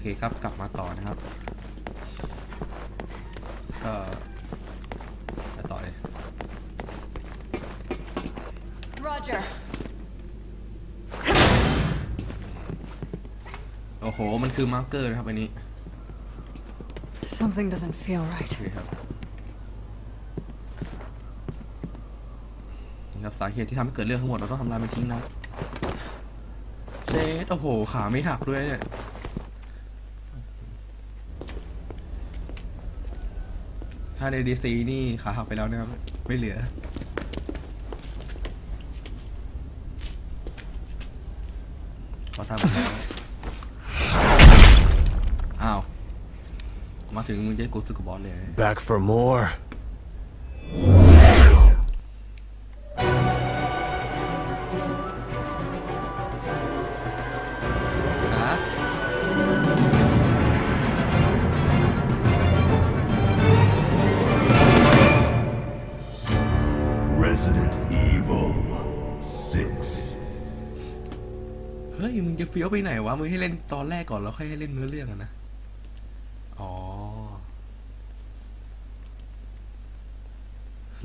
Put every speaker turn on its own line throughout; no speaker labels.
เคครับกลับมาต่อนะครับ ก็จะต่อเลย
Roger.
โอ้โห มันคือมาร์กเกอร์นะครับอันนี้
Something doesn't feel
โอ
right.
เคครับนี่ครับสาเหตุที่ทำให้เกิดเรื่องทั้งหมดเราต้องทำลายมันทิ้งนะเซตโอ้โห ขาไม่หักด้วยเนี่ย ถ้าในดีซีนี่ขาหักไปแล้วนะครับ ไม่เหลือเขาทำแล้วอ้าว มาถึงมึงจะกูสึกกับบอสเลย
Back for more?
เฮ้ยมึงจะเฟี้ยวไปไหนวะมึงให้เล่นตอนแรกก่อนแล้วค่อยให้เล่นเนื้อเรื่องอะนะอ๋อ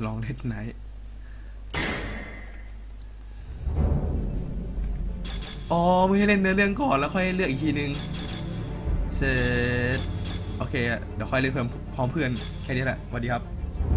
ลองเล่นไหนอ๋อมึงให้เล่นเนื้อเรื่องก่อนแล้วค่อยเลือกอีกทีนึงเสร็จโอเคเดี๋ยวค่อยเล่นเพิ่มพร้อมเพื่อนแค่นี้แหละสวัสดีครับ